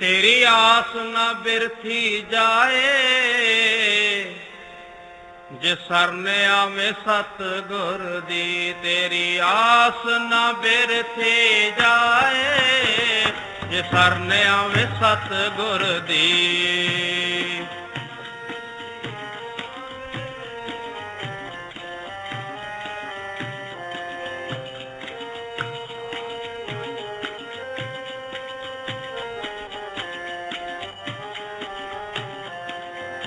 ਤੇਰੀ ਆਸ ਨਾ ਬਿਰਥੀ ਜਾਏ। ਜੇ ਸਰਨੇ ਆਵੇਂ ਸਤ ਗੁਰ ਦੀ, ਤੇਰੀ ਆਸ ਨਾ ਬਿਰਥੀ ਜਾਏ। ਜੇ ਸਰਨੇ ਆਵੇਂ ਸਤ ਗੁਰ ਦੀ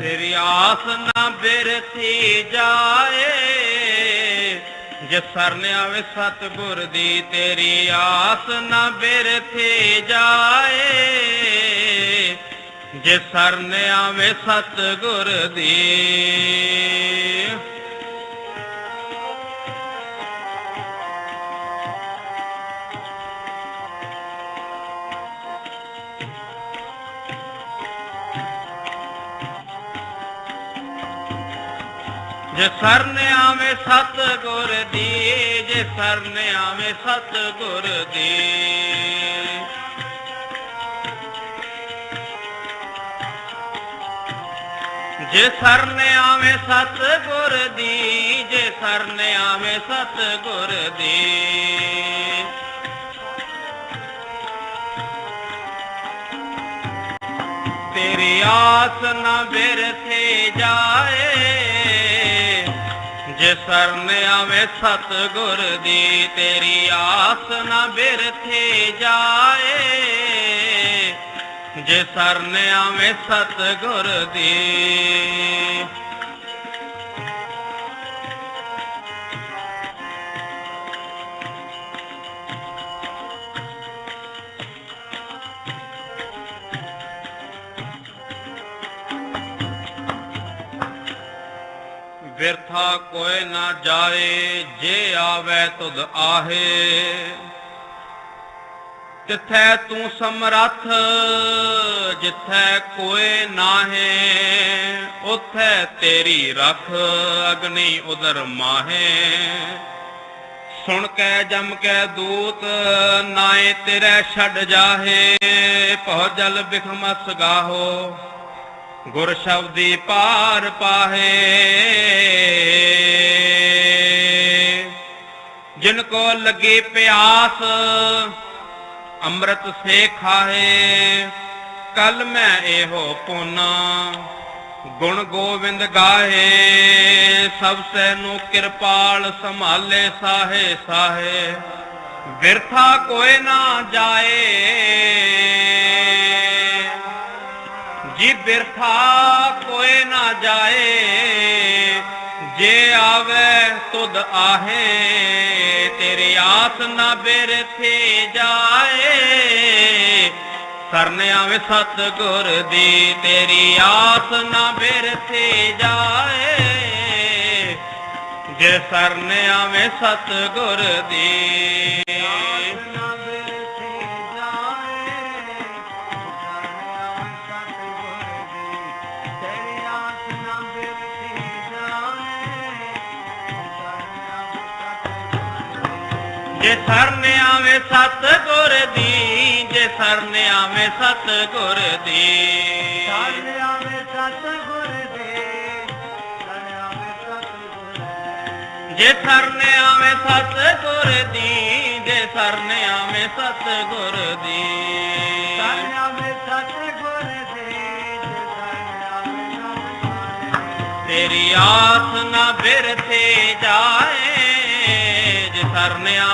ਤੇਰੀ ਆਸ ਨਾ ਬਿਰਥੀ ਜਾਏ। ਜੇ ਸਰਨ ਆਵੇ ਸਤਿਗੁਰ ਦੀ, ਤੇਰੀ ਆਸ ਨਾ ਬਿਰਥੀ ਜਾਏ। ਜੇ ਸਰਨ ਆਵੇ ਸਤਿਗੁਰ ਦੀ ਜੇ ਸਰਨ ਆਵੇ ਸਤ ਗੁਰ ਦੀ, ਜੇ ਸਰਨ ਆਵੇ ਸਤ ਗੁਰ ਦੀ। ਜੇ ਸਰਨ ਆਵੇ ਸਤ ਗੁਰ ਦੀ, ਜੇ ਸਰਨ ਆਵੇ ਸਤ ਗੁਰ ਦੀ। ਤੇਰੀ ਆਸ ਨਾ ਬਿਰਥੇ ਜਾ ਸਰਨ ਆਵੇ ਸਤ ਗੁਰ ਦੀ, ਤੇਰੀ ਆਸ ਨਾ ਬਿਰਥੇ ਜਾਏ। ਜੇ ਸਰਨ ਆਵੇ ਸਤ ਗੁਰ ਦੀ ਵਿਰਥਾ ਕੋਇ ਨਾ ਜਾਏ, ਜੇ ਆਵੇ ਤੁਧ ਆਹੇ। ਤਿਥੈ ਤੂੰ ਸਮਰੱਥ, ਜਿਥੈ ਕੋਇ ਨਾਹੇ, ਉਥੈ ਤੇਰੀ ਰਖ ਅਗਨੀ ਉਦਰ ਮਾਹੇ। ਸੁਣ ਕੇ, ਜਮ ਕੇ ਦੂਤ, ਨਾਏ ਤੇਰੇ ਛੱਡ ਜਾਹੇ ਪਹੁ ਜਲ ਬਿਖਮਸ ਗਾਹੋ। ਗੁਰ ਸ਼ਬਦੀ ਪਾਰ ਪਾਹੇ। ਜਿਨ ਕੋ ਲੱਗੀ ਪਿਆਸ, ਅੰਮ੍ਰਿਤ ਸੇ ਖਾਹੇ। ਕਲ ਮੈਂ ਇਹੋ ਪੁਨਾ, ਗੁਣ ਗੋਬਿੰਦ ਗਾਹੇ। ਸਭ ਸੈ ਨੂੰ ਕਿਰਪਾਲ ਸੰਭਾਲੇ ਸਾਹੇ ਸਾਹੇ। ਵਿਰਥਾ ਕੋਇ ਨਾ ਜਾਏ। ਜੀ ਬਿਰਥਾ ਕੋਏ ਨਾ ਜਾਏ, ਜੇ ਆਵੇ ਤੁਧ ਆਹੇ, ਤੇਰੀ ਆਸ ਨਾ ਬਿਰਥੇ ਜਾਏ। ਸਰਨ ਆਵੇ ਸਤ ਗੁਰ ਦੀ, ਤੇਰੀ ਆਸ ਨਾ ਬਿਰਥੇ ਜਾਏ। ਜੇ ਸਰਨ ਆਵੇ ਸਤ ਗੁਰ ਦੀ ਜੇ ਸਰਨ ਆਵੇ ਸਤ ਗੁਰ ਦੀ ਜੇ ਸਰਨ ਆਵੇ ਸਤ ਗੁਰ ਦੀ ਜੇ ਸਰਨ ਆਵੇ ਸਤ ਗੁਰ ਦੀ ਜੇ ਸਰਨ ਆਵੇ ਸਤ ਗੁਰ ਦੀ ਤੇਰੀ ਆਸ ਨਾ ਬਿਰਥੇ ਜਾਏ। ਜੇ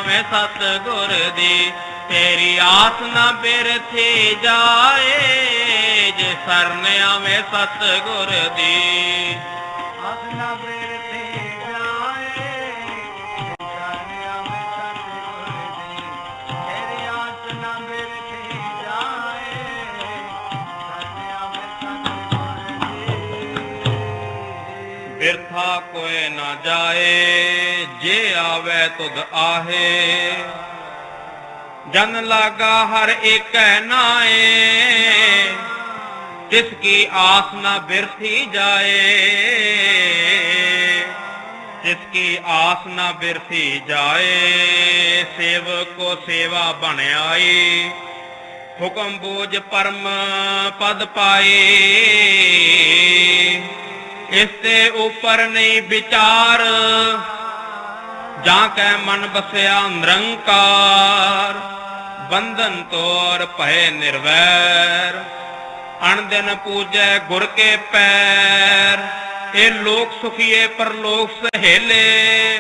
ਸਰਨ ਸਤ ਗੁਰ ਦੀ, ਤੇਰੀ ਆਸ ਨਾ ਬਿਰਥੇ ਜਾਏ। ਜੇ ਸਰਨ ਆਵੇ ਸਤ ਗੁਰ ਦੀ ਬਿਰਥਾ ਕੋਏ ਨਾ ਜਾਏ, ਜੇ ਆਵੇ ਤੁਧ ਆਹੇ। ਜਨ ਲਾਗਾ ਹਰ ਏਕੈ ਨਾਏ, ਤਿਸ ਕੀ ਆਸ ਨਾ ਬਿਰਥੀ ਜਾਏ। ਤਿਸ ਕੀ ਆਸ ਨਾ ਬਿਰਥੀ ਜਾਏ, ਸੇਵਕ ਕੋ ਸੇਵਾ ਬਣ ਆਈ। ਹੁਕਮ ਬੋਝ ਪਰਮ ਪਦ ਪਾਏ। ਇਸ ਤੇ ਉਪਰ ਨਹੀਂ ਵਿਚਾਰ। ਜਾਂ ਕੈ ਮਨ ਬਸਿਆ ਨਿਰੰਕਾਰ। ਬੰਧਨ ਤੋਰ ਭੈ ਨਿਰਵੈਰ। ਅਣਦਿਨ ਪੂਜੈ ਗੁਰ ਕੇ ਪੈਰ। ਇਹ ਲੋਕ ਸੁਖੀਏ ਪਰਲੋਕ ਸਹੇਲੇ।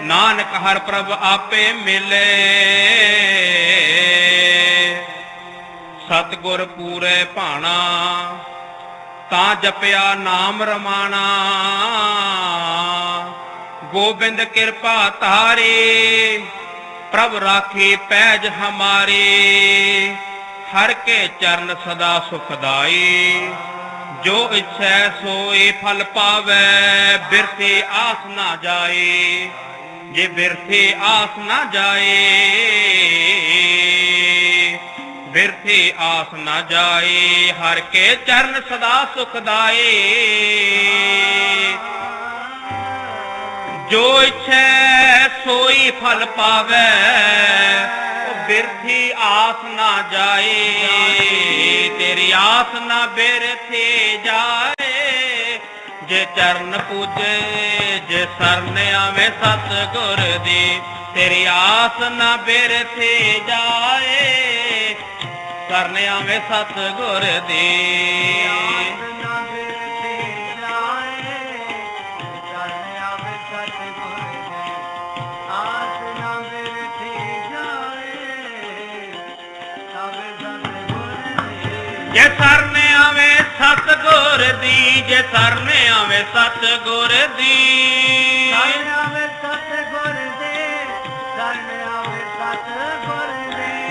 ਨਾਨਕ ਹਰ ਪ੍ਰਭ ਆਪੇ ਮਿਲੇ। ਸਤਗੁਰ ਪੂਰੇ ਭਾਣਾ। ਤਾਂ ਜਪਿਆ ਨਾਮ ਰਮਾਣਾ। ਗੋਬਿੰਦ ਕਿਰਪਾ ਧਾਰੇ, ਪ੍ਰਭ ਰਾਖੀ ਪੈਜ ਹਮਾਰੇ। ਹਰ ਕੇ ਚਰਨ ਸਦਾ ਸੁਖਦਾਈ ਜੋ ਇਛੈ ਸੋਏ ਫਲ ਪਾਵੇ। ਬਿਰਥੇ ਆਸ ਨਾ ਜਾਏ, ਜੇ ਬਿਰਥੇ ਆਸ ਨਾ ਜਾਏ ਬਿਰਥੇ ਆਸ ਨਾ ਜਾਏ, ਹਰ ਕੇ ਚਰਨ ਸਦਾ ਸੁਖਦਾਏ ਜੋ ਇਛੈ ਸੋਈ ਫਲ ਪਾਵੇ, ਉਹ ਬਿਰਥੀ ਆਸ ਨਾ ਜਾਏ। ਤੇਰੀ ਆਸ ਨਾ ਬਿਰਥੀ ਜਾਏ, ਜੇ ਚਰਨ ਪੂਜੇ, ਜੇ ਸਰਨ ਆਵੇ ਸਤ ਗੁਰ ਦੀ, ਤੇਰੀ ਆਸ ਨਾ ਬਿਰਥੀ ਜਾਏ। ਸਰਨ ਆਵੇ ਸਤ ਗੁਰ ਸਤਿਗੁਰ ਦੀ। ਆਸ ਸਤਿਗੁਰ ਦੀ ਜੇ ਸਰਨ ਆਵੇ ਸਤ ਗੁਰ ਦੀ, ਜੇ ਸਰਨ ਆਵੇ ਸਤ ਗੁਰ ਦੀ।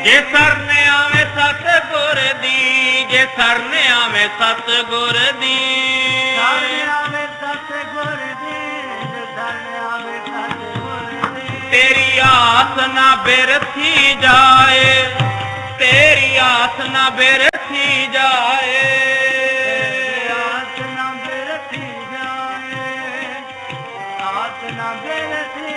ਜੇ ਸਰਨ ਆਵੇ ਸਤ ਗੁਰ ਦੀ ਜੇ ਸਰਨ ਆਵੇ ਸਤ ਗੁਰ ਦੀ। ਚਰਨ ਆਵੇ ਸਤਿਗੁਰ ਦੇ ਚਰਨ ਆਵੇ ਦੇ। ਤੇਰੀ ਆਸ ਨਾ ਬਿਰਥੀ ਜਾਏ ਤੇਰੀ ਆਸ ਨਾ ਬਿਰਥੀ ਜਾਏ। ਆਸ ਨਾ ਬਿਰਥੀ ਜਾਏ ਆਸ ਨਾ ਬਿਰਥੀ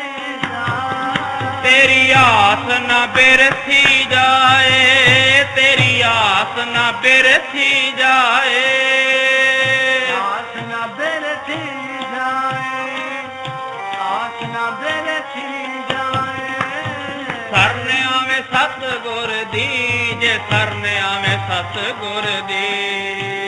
ਤੇਰੀ ਆਸ ਨਾ ਬਿਰਥੀ ਜਾਏ ਤੇਰੀ ਆਸ ਨਾ ਬਿਰਥੀ ਜਾਏ। ਆਸ ਨਾ ਬਿਰਥੀ ਜਾਏ ਆਸ ਨਾ ਬਿਰਥੀ ਜਾਏ। ਸਰਨ ਆਵੇ ਸਤ ਗੁਰ ਦੀ ਜੇ ਸਰਨ ਆਵੇ ਸਤ ਗੁਰ ਦੀ।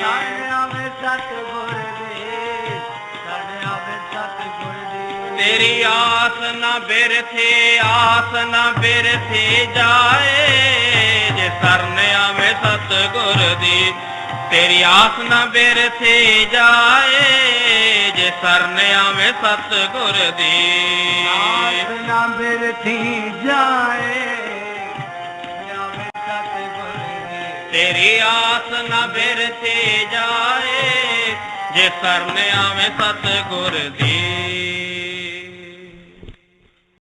ਤੇਰੀ ਆਸ ਨਾ ਬਿਰਥੇ ਆਸ ਨਾ ਬਿਰਥੇ ਜਾਏ। ਜੇ ਸਰਨ ਆਵੇ ਸਤ ਗੁਰ ਦੀ ਤੇਰੀ ਆਸ ਨਾ ਬਿਰਥੇ ਜਾਏ। ਜੇ ਸਰਨ ਆਵੇ ਸਤ ਗੁਰ ਦੀ। ਆਸ ਨਾ ਬਿਰਥੀ ਜਾਏ। ਸਤਿਗੁਰ ਤੇਰੀ ਆਸ ਨਾ ਬਿਰਥੇ ਜਾਏ। ਜੇ ਸਰਨ ਆਵੇ ਸਤ ਗੁਰ ਦੀ।